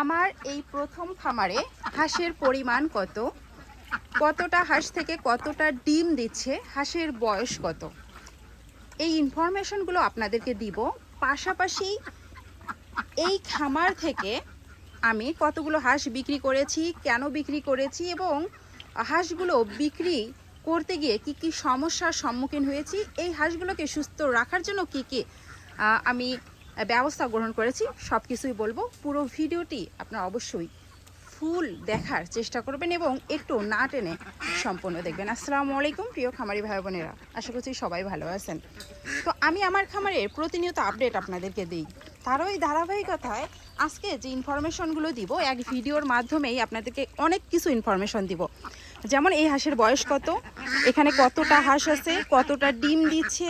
আমার এই প্রথম খামারে হাঁসের পরিমাণ কত? কতটা হাঁস থেকে কতটা ডিম দিচ্ছে? হাঁসের বয়স কত? এই ইনফরমেশনগুলো আপনাদেরকে দিব। পাশাপাশি এই খামার থেকে আমি কতগুলো হাঁস বিক্রি করেছি, কেন বিক্রি করেছি এবং হাঁসগুলো বিক্রি করতে গিয়ে কি কি সমস্যার সম্মুখীন হয়েছি, এই হাঁসগুলোকে সুস্থ রাখার জন্য কি কি আমি ব্যবস্থা গ্রহণ করেছি সব কিছুই বলব। পুরো ভিডিওটি আপনারা অবশ্যই ফুল দেখার চেষ্টা করবেন এবং একটু না টেনে সম্পূর্ণ দেখবেন। আসসালামু আলাইকুম, প্রিয় খামারি ভাই বোনেরা আশা করছি সবাই ভালো আছেন। তো আমি আমার খামারের প্রতিনিয়ত আপডেট আপনাদেরকে দিই। তারও এই ধারাবাহিকতায় আজকে যে ইনফরমেশনগুলো দিব, এক ভিডিওর মাধ্যমেই আপনাদেরকে অনেক কিছু ইনফরমেশন দিব। যেমন এই হাঁসের বয়স কত, এখানে কতটা হাঁস আছে, কতটা ডিম দিচ্ছে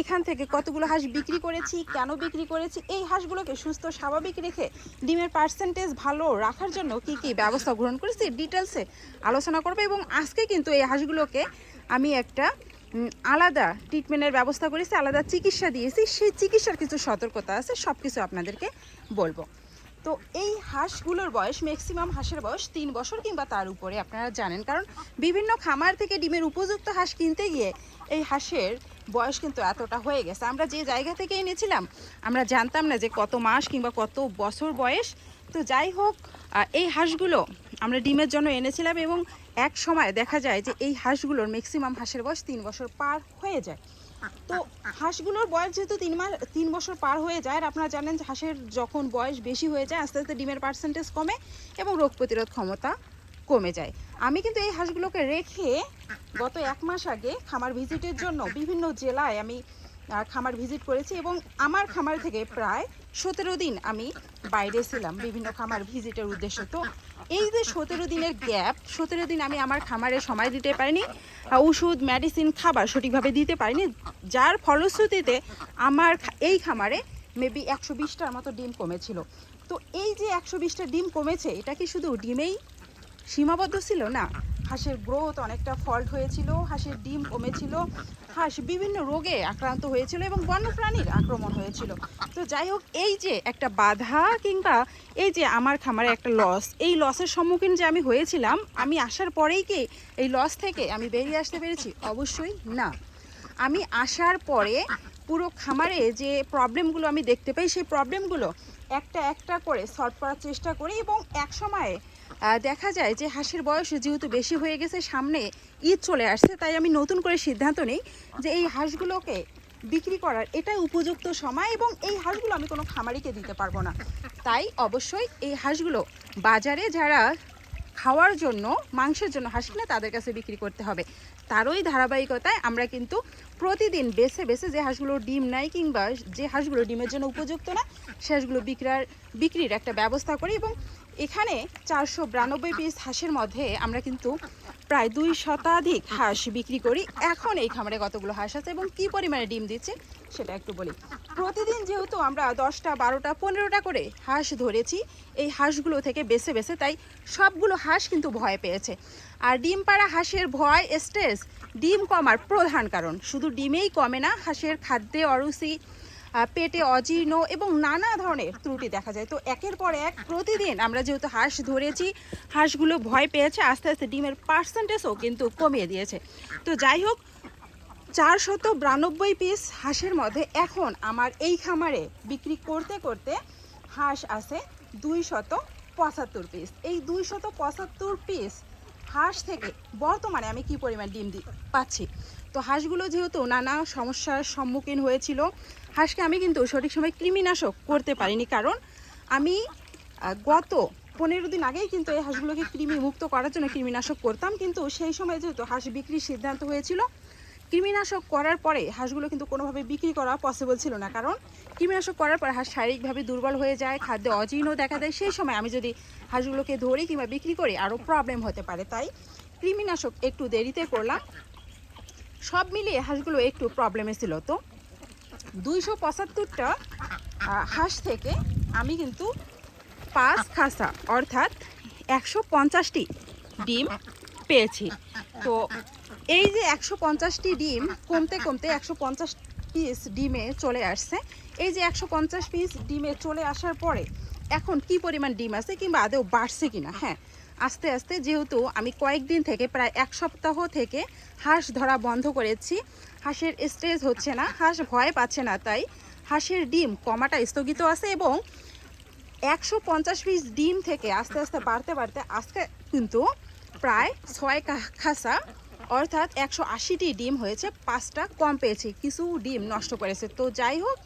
এখান থেকে কতগুলো হাঁস বিক্রি করেছি, কেন বিক্রি করেছি, এই হাঁসগুলোকে সুস্থ, স্বাভাবিক রেখে ডিমের পার্সেন্টেজ ভালো রাখার জন্য কি কি ব্যবস্থা গ্রহণ করেছি ডিটেলসে আলোচনা করবে এবং আজকে কিন্তু এই হাঁসগুলোকে আমি একটা আলাদা ট্রিটমেন্টের ব্যবস্থা করেছি, আলাদা চিকিৎসা দিয়েছি, সেই চিকিৎসার কিছু সতর্কতা আছে সব কিছু আপনাদেরকে বলব। তো এই হাঁসগুলোর বয়স ম্যাক্সিমাম হাঁসের বয়স তিন বছর কিংবা তার উপরে, আপনারা জানেন, কারণ বিভিন্ন খামার থেকে ডিমের উপযুক্ত হাঁস কিনতে গিয়ে এই হাঁসের বয়স কিন্তু এতটা হয়ে গেছে। আমরা যে জায়গা থেকে এনেছিলাম, আমরা জানতাম না যে কত মাস কিংবা কত বছর বয়স। তো যাই হোক এই হাঁসগুলো আমরা ডিমের জন্য এনেছিলাম এবং এক সময় দেখা যায় যে এই হাঁসগুলোর ম্যাক্সিমাম হাঁসের বয়স তিন বছর পার হয়ে যায়। তো হাঁসগুলোর বয়স যেহেতু তিন মাস, তিন বছর পার হয়ে যায়, আর আপনারা জানেন যে হাঁসের যখন বয়স বেশি হয়ে যায়, আস্তে আস্তে ডিমের পার্সেন্টেজ কমে এবং রোগ প্রতিরোধ ক্ষমতা কমে যায়। আমি কিন্তু এই হাঁসগুলোকে রেখে গত এক মাস আগে খামার ভিজিটের জন্য বিভিন্ন জেলায় আমি খামার ভিজিট করেছি এবং আমার খামার থেকে প্রায় সতেরো দিন আমি বাইরে ছিলাম বিভিন্ন খামার ভিজিটের উদ্দেশ্যে। তো এই যে সতেরো দিনের গ্যাপ, সতেরো দিন আমি আমার খামারে সময় দিতে পারিনি ওষুধ মেডিসিন খাবার সঠিকভাবে দিতে পারিনি। যার ফলশ্রুতিতে আমার এই খামারে মেবি একশো বিশটার মতো ডিম কমেছিল। তো এই যে একশো বিশটা ডিম কমেছে, এটা কি শুধু ডিমেই সীমাবদ্ধ ছিল না। হাঁসের গ্রোথ অনেকটা ফল্ট হয়েছিল, হাঁসের ডিম কমেছিল, হাঁস বিভিন্ন রোগে আক্রান্ত হয়েছিল এবং বন্যপ্রাণীর আক্রমণ হয়েছিল। তো যাই হোক, এই যে একটা বাধা কিংবা এই যে আমার খামারে একটা লস এই লসের সম্মুখীন যে আমি হয়েছিলাম, আমি আসার পরেই কি এই লস থেকে আমি বেরিয়ে আসতে পেরেছি? অবশ্যই না। আমি আসার পরে পুরো খামারে যে প্রবলেমগুলো আমি দেখতে পাই, সেই প্রবলেমগুলো একটা একটা করে সলভ করার চেষ্টা করি এবং এক সময়ে দেখা যায় যে হাঁসের বয়স যেহেতু বেশি হয়ে গেছে, সামনে ঈদ চলে আসছে, তাই আমি নতুন করে সিদ্ধান্ত নিই যে এই হাঁসগুলোকে বিক্রি করার এটাই উপযুক্ত সময় এবং এই হাঁসগুলো আমি কোনো খামারিকে দিতে পারব না। তাই অবশ্যই এই হাঁসগুলো বাজারে যারা খাওয়ার জন্য, মাংসের জন্য হাঁস কিনে তাদের কাছে বিক্রি করতে হবে। তারই ধারাবাহিকতায় আমরা কিন্তু প্রতিদিন বেছে বেছে যে হাঁসগুলো ডিম নেয় কিংবা যে হাঁসগুলো ডিমের জন্য উপযুক্ত না, সে হাঁসগুলো বিক্রার বিক্রির একটা ব্যবস্থা করি এবং এখানে চারশো বিরানব্বই পিস হাঁসের মধ্যে আমরা কিন্তু প্রায় দুই শতাধিক হাঁস বিক্রি করি। এখন এই খামারে কতগুলো হাঁস আছে এবং কি পরিমাণে ডিম দিচ্ছে সেটা একটু বলি। প্রতিদিন যেহেতু আমরা দশটা, বারোটা, পনেরোটা করে হাঁস ধরেছি, এই হাঁসগুলো থেকে বেছে বেছে তাই সবগুলো হাঁস কিন্তু ভয় পেয়েছে। আর ডিম পাড়া হাঁসের ভয় স্ট্রেস ডিম কমার প্রধান কারণ। শুধু ডিমেই কমে না, হাঁসের খাদ্যে অরুচি পেটে অজীর্ণ এবং নানা ধরনের ত্রুটি দেখা যায়। তো একের পর এক প্রতিদিন আমরা যেহেতু হাঁস ধরেছি, হাঁসগুলো ভয় পেয়েছে, আস্তে আস্তে ডিমের পার্সেন্টেজও কিন্তু কমিয়ে দিয়েছে। তো যাই হোক চারশত বিরানব্বই পিস হাঁসের মধ্যে এখন আমার এই খামারে বিক্রি করতে করতে হাঁস আছে দুই শত পঁচাত্তর পিস এই দুই শত পঁচাত্তর পিস হাঁস থেকে বর্তমানে আমি কি পরিমাণ ডিম দি পাচ্ছি? তো হাঁসগুলো যেহেতু নানা সমস্যার সম্মুখীন হয়েছিল, হাঁসকে আমি কিন্তু সঠিক সময় কৃমিনাশক করতে পারিনি। কারণ আমি গত পনেরো দিন আগেই কিন্তু এই হাঁসগুলোকে কৃমি মুক্ত করার জন্য কৃমিনাশক করতাম। কিন্তু সেই সময় যেহেতু হাঁস বিক্রির সিদ্ধান্ত হয়েছিল, কৃমিনাশক করার পরে হাঁসগুলো কিন্তু কোনোভাবে বিক্রি করা পসিবল ছিল না। কারণ কৃমিনাশক করার পরে হাঁস শারীরিকভাবে দুর্বল হয়ে যায়, খাদ্যে অজীর্ণ দেখা দেয়। সেই সময় আমি যদি হাঁসগুলোকে ধরি কিংবা বিক্রি করি, আরও প্রবলেম হতে পারে। তাই কৃমিনাশক একটু দেরিতে করলাম। সব মিলিয়ে হাঁসগুলো একটু প্রবলেমে ছিল তো। দুইশো পঁচাত্তরটা হাঁস থেকে আমি কিন্তু পাঁচ খাসা, অর্থাৎ একশো পঞ্চাশটি ডিম পেয়েছি। তো এই যে একশো পঞ্চাশটি ডিম, কমতে কমতে একশো পঞ্চাশ পিস ডিমে চলে আসছে। এই যে একশো পঞ্চাশ পিস ডিমে চলে আসার পরে এখন কি পরিমাণ ডিম আছে কিংবা আদৌ বাড়ছে কিনা? হ্যাঁ আস্তে আস্তে যেহেতু আমি কয়েকদিন থেকে প্রায় এক সপ্তাহ থেকে হাঁস ধরা বন্ধ করেছি। হাঁসের স্ট্রেস হচ্ছে না, হাঁস ভয় পাচ্ছে না, তাই হাঁসের ডিম কমাটা স্থগিত আছে এবং একশো পঞ্চাশ পিস ডিম থেকে আস্তে আস্তে বাড়তে বাড়তে আজকে কিন্তু প্রায় ছয় খাসা অর্থাৎ একশো আশিটি ডিম হয়েছে, পাঁচটা কম পেয়েছি, কিছু ডিম নষ্ট করেছে। তো যাই হোক,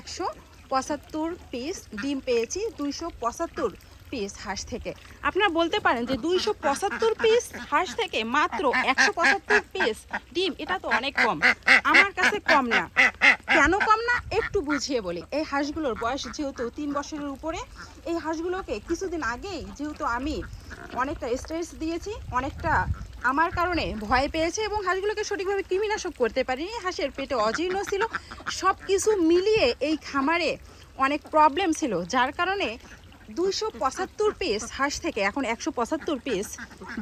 একশো পঁচাত্তর পিস ডিম পেয়েছি, দুইশো পঁচাত্তর পিস হাঁস থেকে। আপনারা বলতে পারেন যে দুইশো পঁচাত্তর পিস হাঁস থেকে মাত্র একশো পঁচাত্তর পিস ডিম, এটা তো অনেক কম। আমার কাছে কম না। কেন কম না? একটু বুঝিয়ে বলি। এই হাঁসগুলোর বয়স যেহেতু তিন বছরের উপরে, এই হাঁসগুলোকে কিছুদিন আগেই যেহেতু আমি অনেকটা স্ট্রেস দিয়েছি, অনেকটা আমার কারণে ভয় পেয়েছে এবং হাঁসগুলোকে সঠিকভাবে কৃমিনাশক করতে পারিনি, হাঁসের পেটে অজীর্ণ ছিল। সব কিছু মিলিয়ে এই খামারে অনেক প্রবলেম ছিল, যার কারণে দুইশো পঁচাত্তর পিস হাঁস থেকে এখন একশো পঁচাত্তর পিস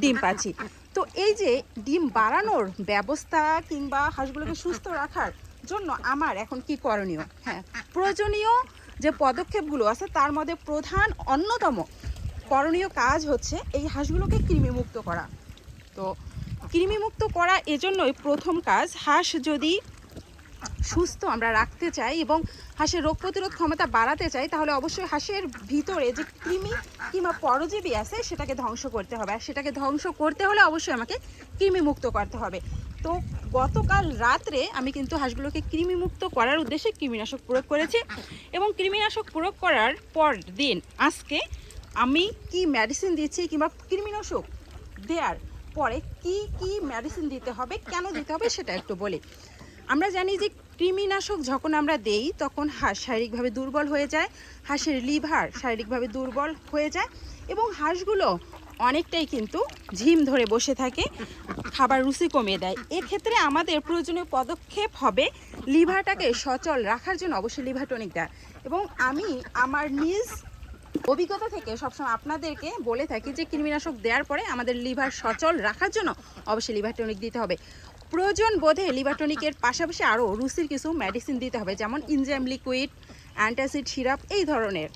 ডিম পাচ্ছি। তো এই যে ডিম বাড়ানোর ব্যবস্থা কিংবা হাঁসগুলোকে সুস্থ রাখার জন্য আমার এখন কি করণীয়? হ্যাঁ প্রয়োজনীয় যে পদক্ষেপগুলো আছে তার মধ্যে প্রধান অন্যতম করণীয় কাজ হচ্ছে এই হাঁসগুলোকে কৃমিমুক্ত করা। তো কৃমিমুক্ত করা এজন্যই প্রথম কাজ, হাঁস যদি সুস্থ আমরা রাখতে চাই এবং হাঁসের রোগ প্রতিরোধ ক্ষমতা বাড়াতে চাই, তাহলে অবশ্যই হাঁসের ভিতরে যে কৃমি কিংবা পরজীবী আছে, সেটাকে ধ্বংস করতে হবে। আর সেটাকে ধ্বংস করতে হলে অবশ্যই আমাকে কৃমিমুক্ত করতে হবে। তো গতকাল রাত্রে আমি কিন্তু হাঁসগুলোকে কৃমিমুক্ত করার উদ্দেশ্যে কৃমিনাশক প্রয়োগ করেছি এবং কৃমিনাশক প্রয়োগ করার পর দিন আজকে আমি কি মেডিসিন দিচ্ছি কিংবা কৃমিনাশক দেওয়ার পরে কি কি মেডিসিন দিতে হবে, কেন দিতে হবে সেটা একটু বলি। আমরা জানি যে কৃমিনাশক যখন আমরা দেই, তখন হাঁস শারীরিকভাবে দুর্বল হয়ে যায়, হাঁসের লিভার শারীরিকভাবে দুর্বল হয়ে যায় এবং হাঁসগুলো অনেকটাই কিন্তু ঝিম ধরে বসে থাকে, খাবার রুচি কমিয়ে দেয়। এক্ষেত্রে আমাদের প্রয়োজনীয় পদক্ষেপ হবে লিভারটাকে সচল রাখার জন্য অবশ্যই লিভার টনিক দেয়। এবং আমি আমার নিজ অভিজ্ঞতা থেকে সবসময় আপনাদেরকে বলে থাকি যে, কৃমিনাশক দেওয়ার পরে আমাদের লিভার সচল রাখার জন্য অবশ্যই লিভার টনিক দিতে হবে। প্রয়োজন বোধে লিভারটনিকের পাশাপাশি আরও রুসির কিছু মেডিসিন দিতে হবে, যেমন ইনজাম লিকুইড অ্যান্টাসিড সিরাপ এই ধরনের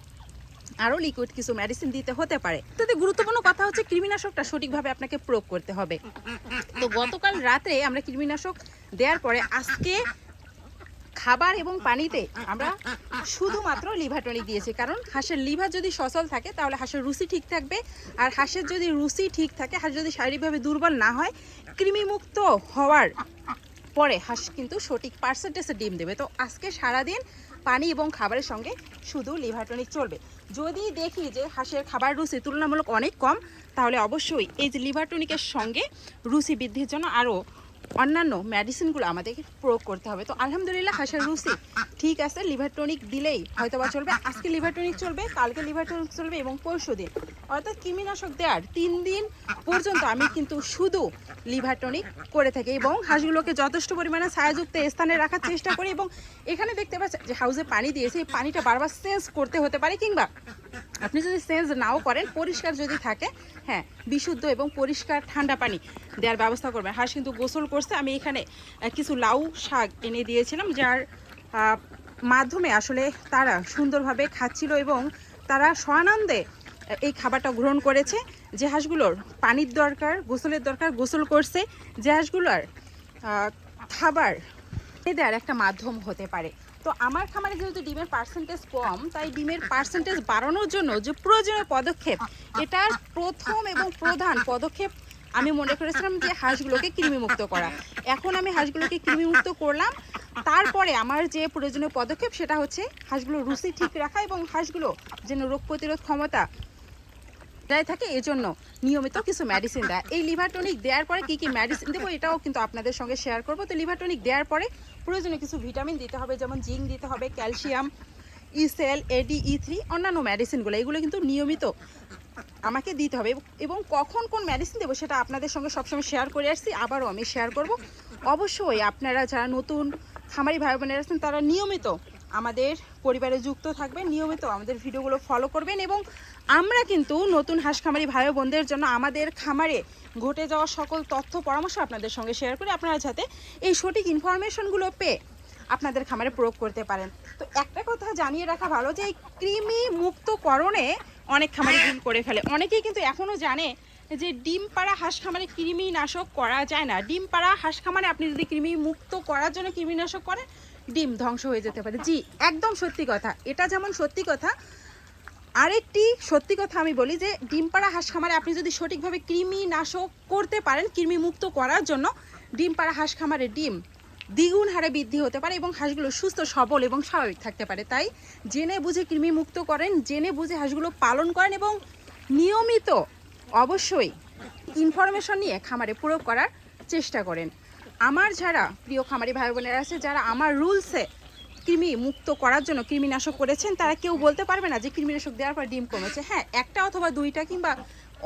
আরও লিকুইড কিছু মেডিসিন দিতে হতে পারে। তাতে গুরুত্বপূর্ণ কথা হচ্ছে কৃমিনাশকটা সঠিকভাবে আপনাকে প্রয়োগ করতে হবে। তো গতকাল রাতে আমরা কৃমিনাশক দেওয়ার পরে আজকে খাবার এবং পানিতে আমরা শুধুমাত্র লিভার টনিক দিয়েছি। কারণ হাঁসের লিভার যদি সচল থাকে তাহলে হাঁসের রুচি ঠিক থাকবে। আর হাঁসের যদি রুচি ঠিক থাকে হাঁস যদি শারীরিকভাবে দুর্বল না হয় কৃমিমুক্ত হওয়ার পরে হাঁস কিন্তু সঠিক পার্সেন্টেজে ডিম দেবে। তো আজকে সারাদিন পানি এবং খাবারের সঙ্গে শুধু লিভার টনিক চলবে। যদি দেখি যে হাঁসের খাবার রুচি তুলনামূলক অনেক কম তাহলে অবশ্যই এই যে লিভার টনিকের সঙ্গে রুচি বৃদ্ধির জন্য আরও অন্যান্য মেডিসিনগুলো আমাদেরকে প্রয়োগ করতে হবে। তো আলহামদুলিল্লাহ হাঁসের রুচি ঠিক আছে লিভার টনিক দিলেই হয়তো বা চলবে। আজকে লিভার টনিক চলবে, কালকে লিভার টনিক চলবে এবং পরশু দিন অর্থাৎ কৃমিনাশক দেওয়ার তিন দিন পর্যন্ত আমি কিন্তু শুধু লিভার টনিক করে থাকি এবং হাঁসগুলোকে যথেষ্ট পরিমাণে ছায়াযুক্ত স্থানে রাখার চেষ্টা করি এবং এখানে দেখতে পাচ্ছেন যে হাউসে পানি দিয়েছে, এই পানিটা বারবার চেঞ্জ করতে হতে পারে কিংবা আপনি যদি চেঞ্জ নাও করেন, পরিষ্কার যদি থাকে হ্যাঁ বিশুদ্ধ এবং পরিষ্কার ঠান্ডা পানি দেওয়ার ব্যবস্থা করবেন। হাঁস কিন্তু গোসল করছে। আমি এখানে কিছু লাউ শাক এনে দিয়েছিলাম, যার মাধ্যমে আসলে তারা সুন্দরভাবে খাচ্ছিল এবং তারা স্বানন্দে এই খাবারটা গ্রহণ করেছে। যে হাঁসগুলোর পানির দরকার, গোসলের দরকার, গোসল করছে, যে হাঁসগুলোর খাবার দেওয়ার একটা মাধ্যম হতে পারে। তো আমার খামারে যেহেতু ডিমের পার্সেন্টেজ কম, তাই ডিমের পার্সেন্টেজ বাড়ানোর জন্য যে প্রয়োজনীয় পদক্ষেপ, এটার প্রথম এবং প্রধান পদক্ষেপ আমি মনে করেছিলাম যে হাঁসগুলোকে কৃমিমুক্ত করা। এখন আমি হাঁসগুলোকে কৃমিমুক্ত করলাম। তারপরে আমার যে প্রয়োজনীয় পদক্ষেপ, সেটা হচ্ছে হাঁসগুলো রুচি ঠিক রাখা এবং হাঁসগুলো যেন রোগ প্রতিরোধ ক্ষমতা দেয় থাকে, এজন্য নিয়মিত কিছু মেডিসিন দেয়। এই লিভার টনিক দেওয়ার পরে কি কি মেডিসিন দেবো এটাও কিন্তু আপনাদের সঙ্গে শেয়ার করব। তো লিভার টনিক দেওয়ার পরে প্রয়োজনীয় কিছু ভিটামিন দিতে হবে, যেমন জিঙ্ক দিতে হবে ক্যালসিয়াম ইসেল এডি ই থ্রি অন্যান্য মেডিসিনগুলো এগুলো কিন্তু নিয়মিত আমাকে দিতে হবে। এবং কখন কোন মেডিসিন দেবো সেটা আপনাদের সঙ্গে সবসময় শেয়ার করে আসছি, আবারও আমি শেয়ার করব। অবশ্যই আপনারা যারা নতুন খামারি ভাই বোনেরা আছেন, তারা নিয়মিত আমাদের পরিবারে যুক্ত থাকবেন, নিয়মিত আমাদের ভিডিওগুলো ফলো করবেন এবং আমরা কিন্তু নতুন হাঁস খামারি ভাই বোনদের জন্য আমাদের খামারে ঘটে যাওয়া সকল তথ্য, পরামর্শ আপনাদের সঙ্গে শেয়ার করি আপনারা যাতে এই সঠিক ইনফরমেশনগুলো পেয়ে আপনাদের খামারে প্রয়োগ করতে পারেন। তো একটা কথা জানিয়ে রাখা ভালো যে এই কৃমি মুক্তকরণে অনেক খামারে ভুল করে ফেলে। অনেকেই কিন্তু এখনও জানে যে ডিম পাড়া হাঁস খামারে কৃমি নাশক করা যায় না। ডিম পাড়া হাঁস খামারে আপনি যদি কৃমি মুক্ত করার জন্য কৃমিনাশক করেন ডিম ধ্বংস হয়ে যেতে পারে। জি, একদম সত্যি কথা। এটা যেমন সত্যি কথা, আরেকটি সত্যি কথা আমি বলি যে ডিম পাড়া হাঁস খামারে আপনি যদি সঠিকভাবে কৃমি নাশক করতে পারেন কৃমি মুক্ত করার জন্য ডিম পাড়া হাঁস খামারে ডিম দ্বিগুণ হারে বৃদ্ধি হতে পারে এবং হাঁসগুলো সুস্থ, সবল এবং স্বাভাবিক থাকতে পারে। তাই জেনে বুঝে কৃমি মুক্ত করেন, জেনে বুঝে হাঁসগুলো পালন করেন এবং নিয়মিত অবশ্যই ইনফরমেশন নিয়ে খামারে প্রয়োগ করার চেষ্টা করেন। আমার যারা প্রিয় খামারি ভাই বোনেরা আছে, যারা আমার রুলসে কৃমি মুক্ত করার জন্য কৃমিনাশক করেছেন, তারা কেউ বলতে পারবে না যে কৃমিনাশক দেওয়ার পর ডিম কমেছে। হ্যাঁ একটা অথবা দুইটা কিংবা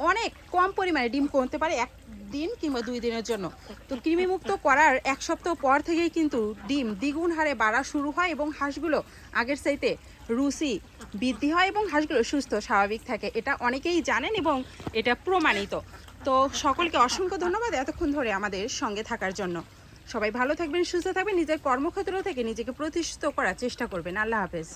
অনেক কম পরিমাণে ডিম কমতে পারে এক দিন কিংবা দুই দিনের জন্য। তো কৃমিমুক্ত করার এক সপ্তাহ পর থেকেই কিন্তু ডিম দ্বিগুণ হারে বাড়া শুরু হয় এবং হাঁসগুলো আগের চাইতে রুচি বৃদ্ধি হয় এবং হাঁসগুলো সুস্থ, স্বাভাবিক থাকে। এটা অনেকেই জানেন এবং এটা প্রমাণিত। তো সকলকে অসংখ্য ধন্যবাদ এতক্ষণ ধরে আমাদের সঙ্গে থাকার জন্য। সবাই ভালো থাকবেন, সুস্থ থাকবেন, নিজের কর্মক্ষেত্র থেকে নিজেকে প্রতিষ্ঠিত করার চেষ্টা করবেন। আল্লাহ হাফেজ।